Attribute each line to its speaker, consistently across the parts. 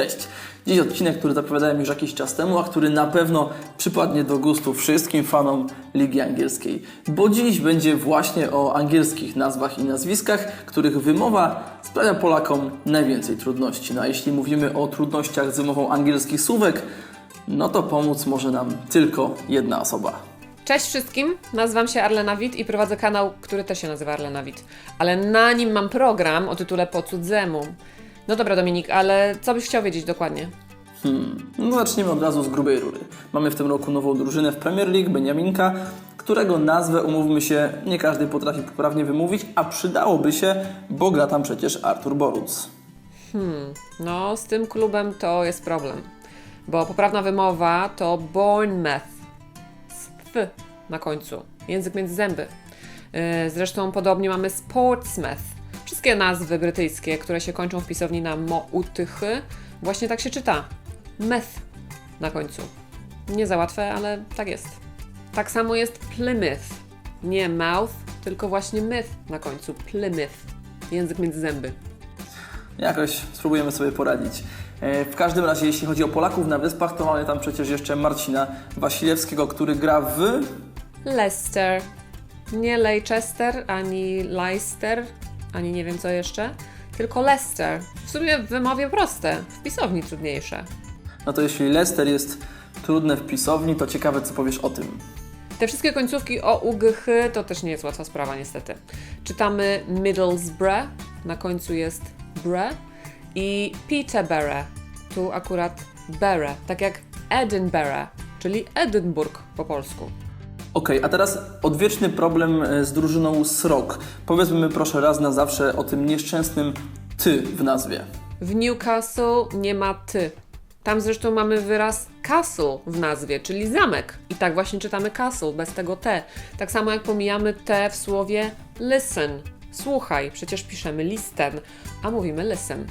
Speaker 1: Cześć! Dziś odcinek, który zapowiadałem już jakiś czas temu, a który na pewno przypadnie do gustu wszystkim fanom Ligi Angielskiej. Bo dziś będzie właśnie o angielskich nazwach i nazwiskach, których wymowa sprawia Polakom najwięcej trudności. No a jeśli mówimy o trudnościach z wymową angielskich słówek, no to pomóc może nam tylko jedna osoba.
Speaker 2: Cześć wszystkim, nazywam się Arlena i prowadzę kanał, który też się nazywa Arlena. Ale na nim mam program o tytule Po cudzemu. No dobra Dominik, ale co byś chciał wiedzieć dokładnie?
Speaker 1: No zaczniemy od razu z grubej rury. Mamy w tym roku nową drużynę w Premier League, Beniaminka, którego nazwę, umówmy się, nie każdy potrafi poprawnie wymówić, a przydałoby się, bo gra tam przecież Artur Boruc.
Speaker 2: No, z tym klubem to jest problem. Bo poprawna wymowa to Bournemouth. Z F na końcu. Język między zęby. Yy, Zresztą podobnie mamy Sportsmouth. Wszystkie nazwy brytyjskie, które się kończą w pisowni na mo, u, tychy, właśnie tak się czyta. Meth na końcu. Nie za łatwe, ale tak jest. Tak samo jest Plymouth. Nie mouth, tylko właśnie myth na końcu. Plymouth. Język między zęby.
Speaker 1: Jakoś spróbujemy sobie poradzić. E, W każdym razie, jeśli chodzi o Polaków na Wyspach, to mamy tam przecież jeszcze Marcina Wasilewskiego, który gra w...
Speaker 2: Leicester. Nie Leicester, ani Leicester, ani nie wiem co jeszcze, tylko Leicester. W sumie w wymowie proste, w pisowni trudniejsze.
Speaker 1: No to jeśli Leicester jest trudne w pisowni, to ciekawe co powiesz o tym.
Speaker 2: Te wszystkie końcówki o UGH to też nie jest łatwa sprawa niestety. Czytamy Middlesbrough, na końcu jest bre i Peterborough, tu akurat bere, tak jak Edinburgh, czyli Edynburg po polsku.
Speaker 1: Okej, a teraz odwieczny problem e, z drużyną Srok. Powiedzmy proszę raz na zawsze o tym nieszczęsnym ty w nazwie.
Speaker 2: W Newcastle nie ma ty. Tam zresztą mamy wyraz castle w nazwie, czyli zamek. I tak właśnie czytamy castle, bez tego t. Tak samo jak pomijamy t w słowie listen. Słuchaj, przecież piszemy listen, a mówimy listen.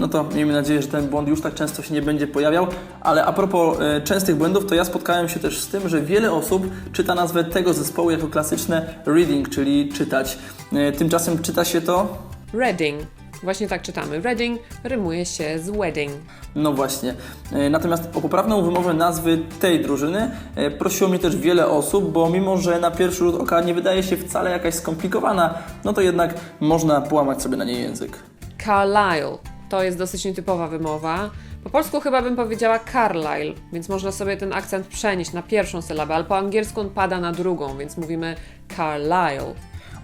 Speaker 1: No to miejmy nadzieję, że ten błąd już tak często się nie będzie pojawiał. Ale a propos e, częstych błędów, to ja spotkałem się też z tym, że wiele osób czyta nazwę tego zespołu jako klasyczne reading, czyli czytać. E, tymczasem czyta się to
Speaker 2: Reading. Właśnie tak czytamy. Reading rymuje się z wedding.
Speaker 1: No właśnie. E, Natomiast o poprawną wymowę nazwy tej drużyny prosiło mnie też wiele osób, bo mimo, że na pierwszy rzut oka nie wydaje się wcale jakaś skomplikowana, no to jednak można połamać sobie na niej język.
Speaker 2: Carlisle. To jest dosyć nietypowa wymowa. Po polsku chyba bym powiedziała Carlisle, więc można sobie ten akcent przenieść na pierwszą sylabę, ale po angielsku on pada na drugą, więc mówimy Carlisle.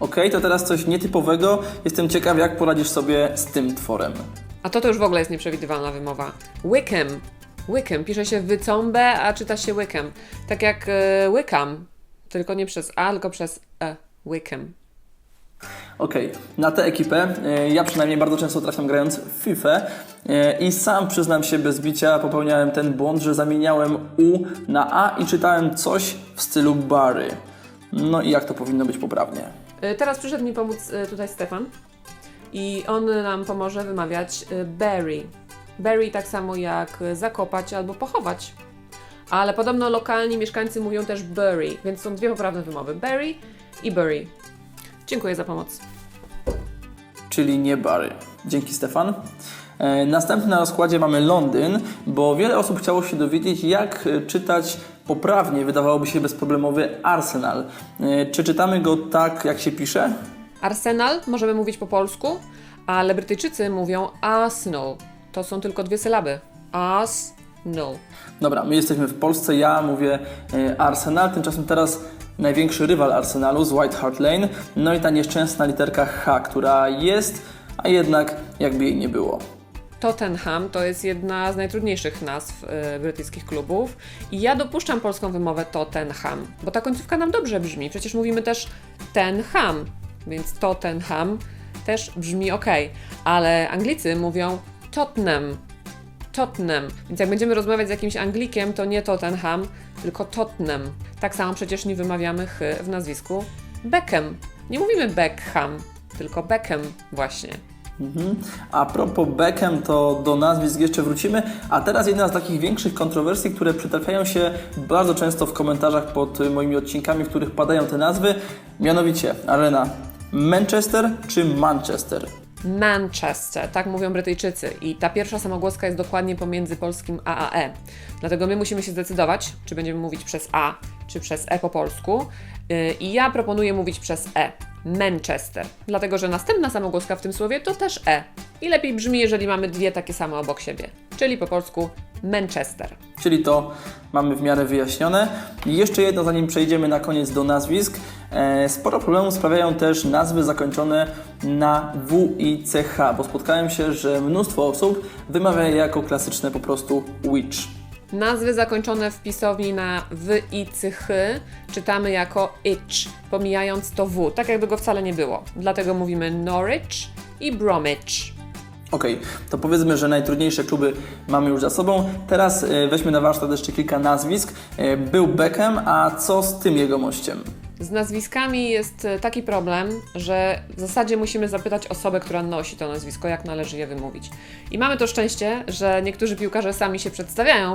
Speaker 1: Ok, to teraz coś nietypowego. Jestem ciekaw, jak poradzisz sobie z tym tworem.
Speaker 2: A to to już w ogóle jest nieprzewidywalna wymowa. Wickham. Wickham. Pisze się wycąbę, a czyta się Wickham. Tak jak e, Wickham. Tylko nie przez A, tylko przez E. Wickham.
Speaker 1: Okej, na tę ekipę e, ja przynajmniej bardzo często trafiam grając w FIFA e, i sam przyznam się bez bicia popełniałem ten błąd, że zamieniałem U na A i czytałem coś w stylu Barry. No i jak to powinno być poprawnie?
Speaker 2: E, Teraz przyszedł mi pomóc tutaj Stefan. I on nam pomoże wymawiać bury. Bury tak samo jak zakopać albo pochować. Ale podobno lokalni mieszkańcy mówią też bury, więc są dwie poprawne wymowy. Bury i bury. Dziękuję za pomoc.
Speaker 1: czyli nie Bary. Dzięki Stefan. E, Następny na rozkładzie mamy Londyn, bo wiele osób chciało się dowiedzieć, jak e, czytać poprawnie, wydawałoby się bezproblemowy Arsenal. E, Czy czytamy go tak, jak się pisze?
Speaker 2: Arsenal możemy mówić po polsku, ale Brytyjczycy mówią Arsenal. To są tylko dwie sylaby. Arsenal.
Speaker 1: Dobra, my jesteśmy w Polsce, ja mówię Arsenal, tymczasem teraz największy rywal Arsenalu z White Hart Lane, no i ta nieszczęsna literka H, która jest, a jednak jakby jej nie było.
Speaker 2: Tottenham to jest jedna z najtrudniejszych nazw y, brytyjskich klubów i ja dopuszczam polską wymowę Tottenham, bo ta końcówka nam dobrze brzmi. Przecież mówimy też Tenham, więc Tottenham też brzmi ok, ale Anglicy mówią Tottenham. Tottenham. Więc jak będziemy rozmawiać z jakimś Anglikiem, to nie Tottenham, tylko Tottenham. Tak samo przecież nie wymawiamy ch w nazwisku Beckham. Nie mówimy Beckham, tylko Beckham właśnie.
Speaker 1: Mhm. A propos Beckham, to do nazwisk jeszcze wrócimy. A teraz jedna z takich większych kontrowersji, które przytrafiają się bardzo często w komentarzach pod moimi odcinkami, w których padają te nazwy. Mianowicie, Arena, Manchester czy Manchester?
Speaker 2: Manchester, tak mówią Brytyjczycy. I ta pierwsza samogłoska jest dokładnie pomiędzy polskim A a E. Dlatego my musimy się zdecydować, czy będziemy mówić przez A, czy przez E po polsku. Yy, I ja proponuję mówić przez E. Manchester. Dlatego, że następna samogłoska w tym słowie to też E. I lepiej brzmi, jeżeli mamy dwie takie same obok siebie. Czyli po polsku Manchester.
Speaker 1: Czyli to mamy w miarę wyjaśnione. I jeszcze jedno, zanim przejdziemy na koniec do nazwisk. E, sporo problemów sprawiają też nazwy zakończone na W i CH, bo spotkałem się, że mnóstwo osób wymawia je jako klasyczne po prostu witch.
Speaker 2: Nazwy zakończone w pisowni na w i cych czytamy jako itch, pomijając to w, tak jakby go wcale nie było. Dlatego mówimy Norwich i Bromwich.
Speaker 1: Okej, to powiedzmy, że najtrudniejsze kluby mamy już za sobą. Teraz e, weźmy na warsztat jeszcze kilka nazwisk. E, był Beckham, a co z tym jego mościem?
Speaker 2: Z nazwiskami jest e, taki problem, że w zasadzie musimy zapytać osobę, która nosi to nazwisko, jak należy je wymówić. I mamy to szczęście, że niektórzy piłkarze sami się przedstawiają,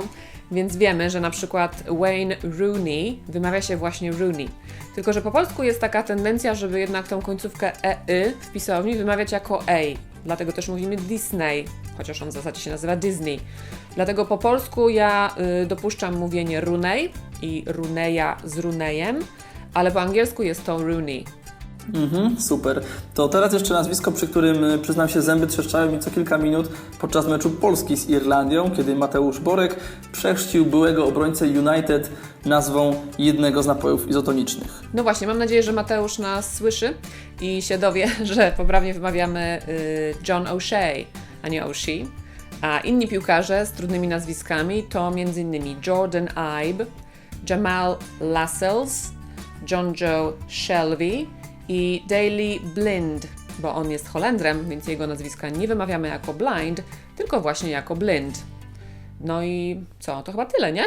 Speaker 2: więc wiemy, że na przykład Wayne Rooney wymawia się właśnie Rooney. Tylko, że po polsku jest taka tendencja, żeby jednak tą końcówkę e-y w pisowni wymawiać jako ej. Dlatego też mówimy Disney, chociaż on w zasadzie się nazywa Disney. Dlatego po polsku ja y, dopuszczam mówienie Rooney i Runeja z Runejem, ale po angielsku jest to Rooney.
Speaker 1: Mhm, super. To teraz jeszcze nazwisko, przy którym y, przyznam się zęby trzeszczały mi co kilka minut podczas meczu Polski z Irlandią, kiedy Mateusz Borek przechrzcił byłego obrońcę United nazwą jednego z napojów izotonicznych.
Speaker 2: No właśnie, mam nadzieję, że Mateusz nas słyszy i się dowie, że poprawnie wymawiamy y, John O'Shea, a nie O'Shea. A inni piłkarze z trudnymi nazwiskami to m.in. Jordan Ibe, Jamal Lascelles, John Joe Shelby i Daley Blind, bo on jest Holendrem, więc jego nazwiska nie wymawiamy jako blind, tylko właśnie jako blind. No i co, to chyba tyle, nie?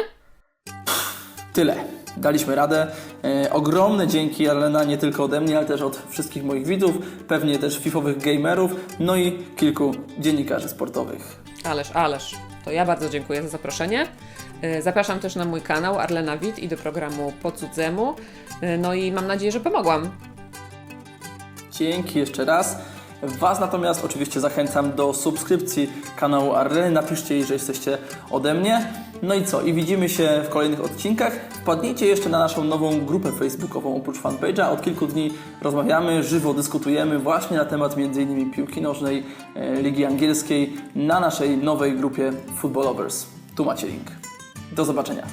Speaker 1: Tyle. Daliśmy radę. E, ogromne dzięki, Alena, nie tylko ode mnie, ale też od wszystkich moich widzów, pewnie też fifowych gamerów, no i kilku dziennikarzy sportowych.
Speaker 2: Ależ, ależ. To ja bardzo dziękuję za zaproszenie. Y, Zapraszam też na mój kanał Arlena Wit i do programu Po cudzemu. Y, No i mam nadzieję, że pomogłam.
Speaker 1: Dzięki jeszcze raz. Was natomiast oczywiście zachęcam do subskrypcji kanału Arleny. Napiszcie jej, że jesteście ode mnie. No i co? I widzimy się w kolejnych odcinkach. Wpadnijcie jeszcze na naszą nową grupę facebookową oprócz fanpage'a. Od kilku dni rozmawiamy, żywo dyskutujemy właśnie na temat m.in. piłki nożnej, e, Ligi Angielskiej na naszej nowej grupie Football Lovers. Tu macie link. Do zobaczenia.